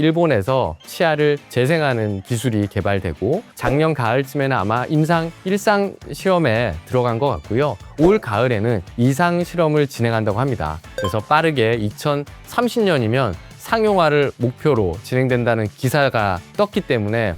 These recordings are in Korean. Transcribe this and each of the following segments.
일본에서 치아를 재생하는 기술이 개발되고 작년 가을쯤에는 아마 임상 1상 시험에 들어간 것 같고요. 올 가을에는 2상 실험을 진행한다고 합니다. 그래서 빠르게 2030년이면 상용화를 목표로 진행된다는 기사가 떴기 때문에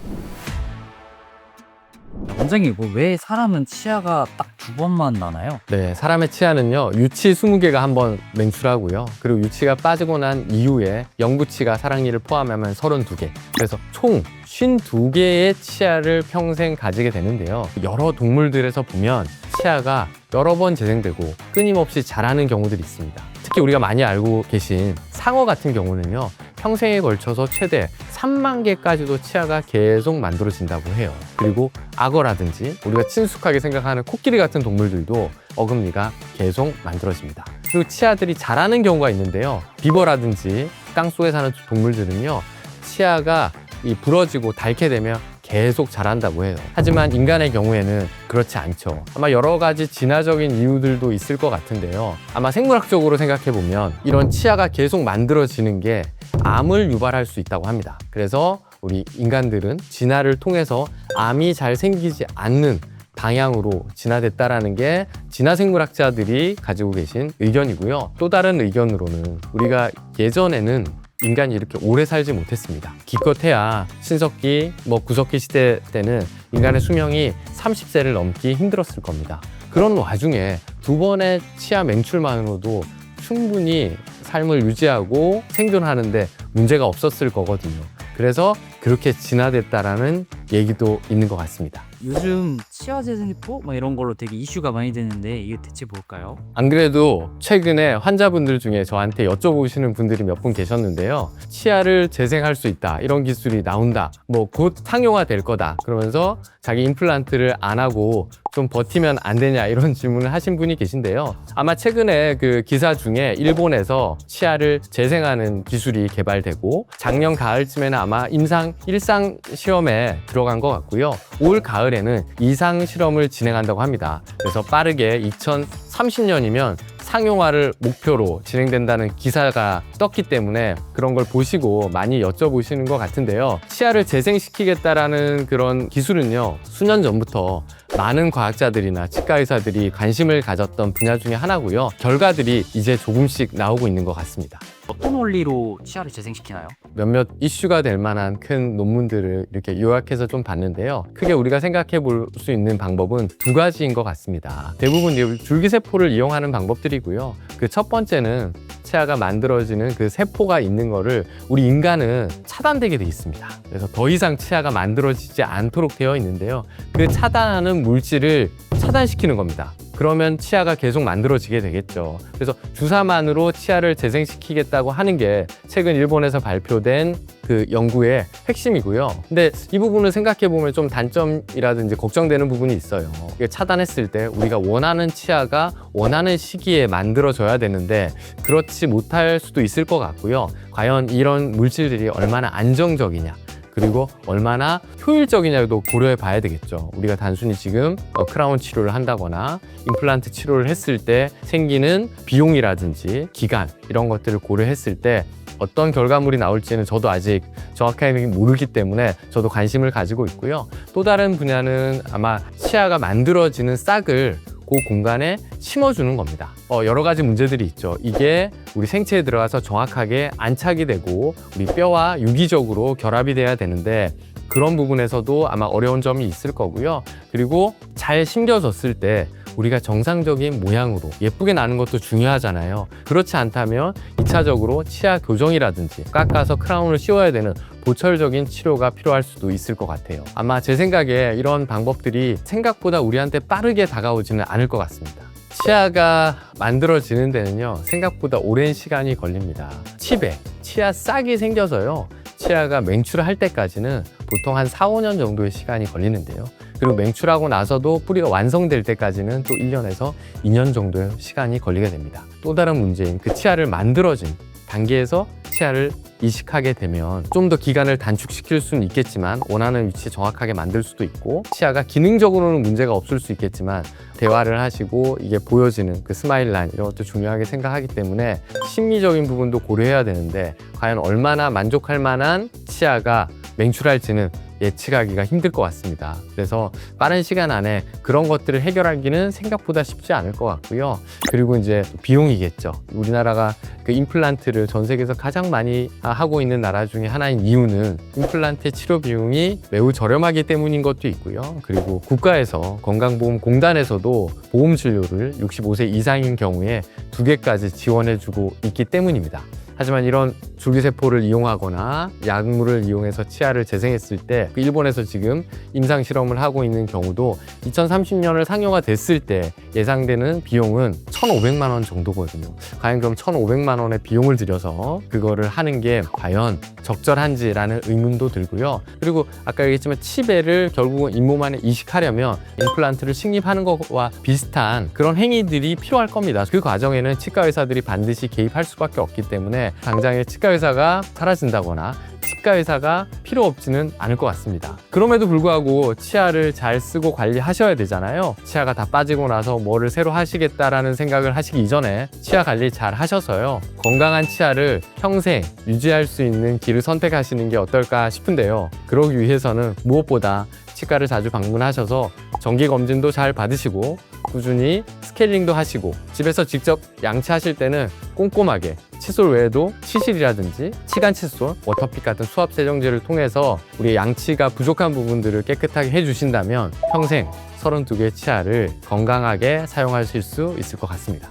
원장님 뭐 왜 사람은 치아가 딱 두 번만 나나요? 네, 사람의 치아는요, 유치 20개가 한 번 맹출하고요. 그리고 유치가 빠지고 난 이후에 영구치가 사랑니를 포함하면 32개. 그래서 총 52개의 치아를 평생 가지게 되는데요. 여러 동물들에서 보면 치아가 여러 번 재생되고 끊임없이 자라는 경우들이 있습니다. 특히 우리가 많이 알고 계신 상어 같은 경우는요, 평생에 걸쳐서 최대 3만 개까지도 치아가 계속 만들어진다고 해요. 그리고 악어라든지 우리가 친숙하게 생각하는 코끼리 같은 동물들도 어금니가 계속 만들어집니다. 그리고 치아들이 자라는 경우가 있는데요. 비버라든지 땅 속에 사는 동물들은요, 치아가 이 부러지고 닳게 되면 계속 자란다고 해요. 하지만 인간의 경우에는 그렇지 않죠. 아마 여러 가지 진화적인 이유들도 있을 것 같은데요. 아마 생물학적으로 생각해 보면 이런 치아가 계속 만들어지는 게 암을 유발할 수 있다고 합니다. 그래서 우리 인간들은 진화를 통해서 암이 잘 생기지 않는 방향으로 진화됐다라는 게 진화 생물학자들이 가지고 계신 의견이고요. 또 다른 의견으로는 우리가 예전에는 인간이 이렇게 오래 살지 못했습니다. 기껏해야 신석기, 뭐 구석기 시대 때는 인간의 수명이 30세를 넘기 힘들었을 겁니다. 그런 와중에 두 번의 치아 맹출만으로도 충분히 삶을 유지하고 생존하는데 문제가 없었을 거거든요. 그래서 그렇게 진화됐다라는 얘기도 있는 것 같습니다. 요즘 치아 재생포 막 이런 걸로 되게 이슈가 많이 되는데 이게 대체 뭘까요? 안 그래도 최근에 환자분들 중에 저한테 여쭤보시는 분들이 몇 분 계셨는데요. 치아를 재생할 수 있다. 이런 기술이 나온다. 뭐 곧 상용화 될 거다. 그러면서 자기 임플란트를 안 하고 좀 버티면 안 되냐 이런 질문을 하신 분이 계신데요. 아마 최근에 그 기사 중에 일본에서 치아를 재생하는 기술이 개발되고 작년 가을쯤에는 아마 임상 1상 시험에 들어간 것 같고요. 올 가을에는 2상 실험을 진행한다고 합니다. 그래서 빠르게 2030년이면 상용화를 목표로 진행된다는 기사가 떴기 때문에 그런 걸 보시고 많이 여쭤보시는 것 같은데요. 치아를 재생시키겠다라는 그런 기술은요, 수년 전부터 많은 과학자들이나 치과 의사들이 관심을 가졌던 분야 중에 하나고요. 결과들이 이제 조금씩 나오고 있는 것 같습니다. 어떤 원리로 치아를 재생시키나요? 몇몇 이슈가 될 만한 큰 논문들을 이렇게 요약해서 좀 봤는데요. 크게 우리가 생각해 볼 수 있는 방법은 두 가지인 것 같습니다. 대부분 이 줄기세포를 이용하는 방법들이고요. 그 첫 번째는 치아가 만들어지는 그 세포가 있는 거를 우리 인간은 차단되게 돼 있습니다. 그래서 더 이상 치아가 만들어지지 않도록 되어 있는데요. 그 차단하는 물질을 차단시키는 겁니다. 그러면 치아가 계속 만들어지게 되겠죠. 그래서 주사만으로 치아를 재생시키겠다고 하는 게 최근 일본에서 발표된 그 연구의 핵심이고요. 근데 이 부분을 생각해 보면 좀 단점이라든지 걱정되는 부분이 있어요. 차단했을 때 우리가 원하는 치아가 원하는 시기에 만들어져야 되는데 그렇지 못할 수도 있을 것 같고요. 과연 이런 물질들이 얼마나 안정적이냐. 그리고 얼마나 효율적이냐도 고려해 봐야 되겠죠. 우리가 단순히 지금 어, 크라운 치료를 한다거나 임플란트 치료를 했을 때 생기는 비용이라든지 기간 이런 것들을 고려했을 때 어떤 결과물이 나올지는 저도 아직 정확하게 모르기 때문에 저도 관심을 가지고 있고요. 또 다른 분야는 아마 치아가 만들어지는 싹을 그 공간에 심어주는 겁니다. 어, 여러 가지 문제들이 있죠. 이게 우리 생체에 들어가서 정확하게 안착이 되고 우리 뼈와 유기적으로 결합이 돼야 되는데 그런 부분에서도 아마 어려운 점이 있을 거고요. 그리고 잘 심겨졌을 때 우리가 정상적인 모양으로 예쁘게 나는 것도 중요하잖아요. 그렇지 않다면 2차적으로 치아 교정이라든지 깎아서 크라운을 씌워야 되는 보철적인 치료가 필요할 수도 있을 것 같아요. 아마 제 생각에 이런 방법들이 생각보다 우리한테 빠르게 다가오지는 않을 것 같습니다. 치아가 만들어지는 데는요, 생각보다 오랜 시간이 걸립니다. 치배, 치아 싹이 생겨서요, 치아가 맹출을 할 때까지는 보통 한 4, 5년 정도의 시간이 걸리는데요. 그리고 맹출하고 나서도 뿌리가 완성될 때까지는 또 1년에서 2년 정도의 시간이 걸리게 됩니다. 또 다른 문제인 그 치아를 만들어진 단계에서 치아를 이식하게 되면 좀 더 기간을 단축시킬 수는 있겠지만 원하는 위치에 정확하게 만들 수도 있고 치아가 기능적으로는 문제가 없을 수 있겠지만 대화를 하시고 이게 보여지는 그 스마일 라인 이런 것도 중요하게 생각하기 때문에 심리적인 부분도 고려해야 되는데 과연 얼마나 만족할 만한 치아가 맹출할지는 예측하기가 힘들 것 같습니다. 그래서 빠른 시간 안에 그런 것들을 해결하기는 생각보다 쉽지 않을 것 같고요. 그리고 이제 비용이겠죠. 우리나라가 그 임플란트를 전 세계에서 가장 많이 하고 있는 나라 중에 하나인 이유는 임플란트 치료 비용이 매우 저렴하기 때문인 것도 있고요. 그리고 국가에서 건강보험공단에서도 보험 진료를 65세 이상인 경우에 두 개까지 지원해주고 있기 때문입니다. 하지만 이런 줄기세포를 이용하거나 약물을 이용해서 치아를 재생했을 때그 일본에서 지금 임상 실험을 하고 있는 경우도 2030년을 상용화 됐을 때 예상되는 비용은 1,500만 원 정도거든요. 과연 그럼 1,500만 원의 비용을 들여서 그거를 하는 게 과연 적절한지라는 의문도 들고요. 그리고 아까 얘기했지만 치배를 결국은 잇몸 안에 이식하려면 임플란트를 식립하는 것과 비슷한 그런 행위들이 필요할 겁니다. 그 과정에는 치과 의사들이 반드시 개입할 수밖에 없기 때문에 당장에 치과 의사가 사라진다거나 치과 의사가 필요 없지는 않을 것 같습니다. 그럼에도 불구하고 치아를 잘 쓰고 관리하셔야 되잖아요. 치아가 다 빠지고 나서 뭐를 새로 하시겠다라는 생각을 하시기 이전에 치아 관리 잘 하셔서요. 건강한 치아를 평생 유지할 수 있는 길을 선택하시는 게 어떨까 싶은데요. 그러기 위해서는 무엇보다 치과를 자주 방문하셔서 정기 검진도 잘 받으시고 꾸준히 스케일링도 하시고 집에서 직접 양치하실 때는 꼼꼼하게 칫솔 외에도 치실이라든지 치간 칫솔, 워터픽 같은 수압 세정제를 통해서 우리 양치가 부족한 부분들을 깨끗하게 해주신다면 평생 32개의 치아를 건강하게 사용하실 수 있을 것 같습니다.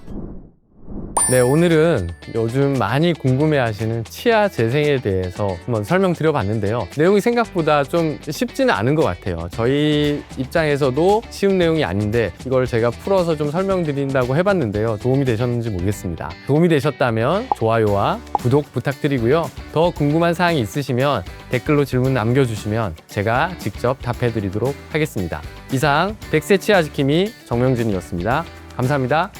네, 오늘은 요즘 많이 궁금해 하시는 치아 재생에 대해서 한번 설명드려 봤는데요. 내용이 생각보다 좀 쉽지는 않은 것 같아요. 저희 입장에서도 쉬운 내용이 아닌데 이걸 제가 풀어서 좀 설명드린다고 해봤는데요. 도움이 되셨는지 모르겠습니다. 도움이 되셨다면 좋아요와 구독 부탁드리고요. 더 궁금한 사항이 있으시면 댓글로 질문 남겨주시면 제가 직접 답해드리도록 하겠습니다. 이상 백세 치아 지킴이 정명진이었습니다. 감사합니다.